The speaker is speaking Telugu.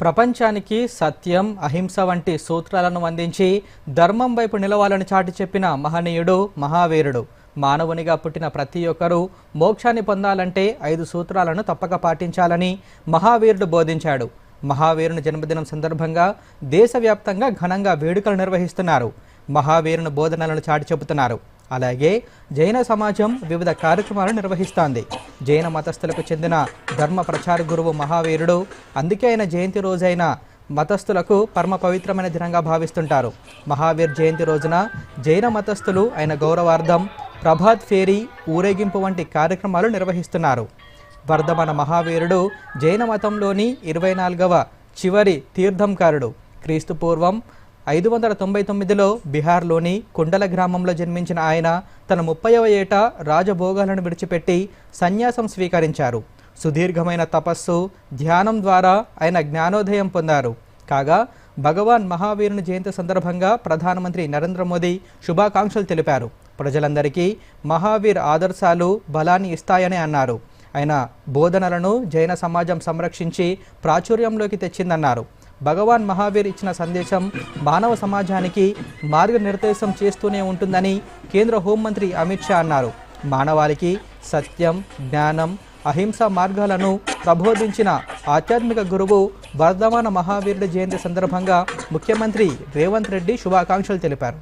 ప్రపంచానికి సత్యం అహింస వంటి సూత్రాలను అందించి ధర్మం వైపు నిలవాలని చాటి చెప్పిన మహనీయుడు మహావీరుడు. మానవునిగా పుట్టిన ప్రతి ఒక్కరూ మోక్షాన్ని పొందాలంటే ఐదు సూత్రాలను తప్పక పాటించాలని మహావీరుడు బోధించాడు. మహావీరుని జన్మదినం సందర్భంగా దేశవ్యాప్తంగా ఘనంగా వేడుకలు నిర్వహిస్తున్నారు. మహావీరుని బోధనలను చాటి చెబుతున్నారు. అలాగే జైన సమాజం వివిధ కార్యక్రమాలు నిర్వహిస్తోంది. జైన మతస్థులకు చెందిన ధర్మ ప్రచార గురువు మహావీరుడు. అందుకే ఆయన జయంతి రోజైన మతస్థులకు పరమ పవిత్రమైన దినంగా భావిస్తుంటారు. మహావీర్ జయంతి రోజున జైన మతస్థులు ఆయన గౌరవార్థం ప్రభాత్ ఫేరీ ఊరేగింపు వంటి కార్యక్రమాలు నిర్వహిస్తున్నారు. వర్ధమన మహావీరుడు జైన మతంలోని ఇరవై నాలుగవ చివరి తీర్థంకారుడు. క్రీస్తు పూర్వం ఐదు వందల తొంభై తొమ్మిదిలో బీహార్లోని కుండల గ్రామంలో జన్మించిన ఆయన తన ముప్పైవ ఏట రాజభోగాలను విడిచిపెట్టి సన్యాసం స్వీకరించారు. సుదీర్ఘమైన తపస్సు ధ్యానం ద్వారా ఆయన జ్ఞానోదయం పొందారు. కాగా భగవాన్ మహావీరుని జయంతి సందర్భంగా ప్రధానమంత్రి నరేంద్ర మోదీ శుభాకాంక్షలు తెలిపారు. ప్రజలందరికీ మహావీర్ ఆదర్శాలు బలాన్ని ఇస్తాయని అన్నారు. ఆయన బోధనలను జైన సమాజం సంరక్షించి ప్రాచుర్యంలోకి తెచ్చిందన్నారు. భగవాన్ మహావీర్ ఇచ్చిన సందేశం మానవ సమాజానికి మార్గనిర్దేశం చేస్తూనే ఉంటుందని కేంద్ర హోంమంత్రి అమిత్ షా అన్నారు. మానవాళికి సత్యం జ్ఞానం అహింస మార్గాలను ప్రబోధించిన ఆధ్యాత్మిక గురువు వర్ధమాన మహావీరుడి జయంతి సందర్భంగా ముఖ్యమంత్రి రేవంత్ రెడ్డి శుభాకాంక్షలు తెలిపారు.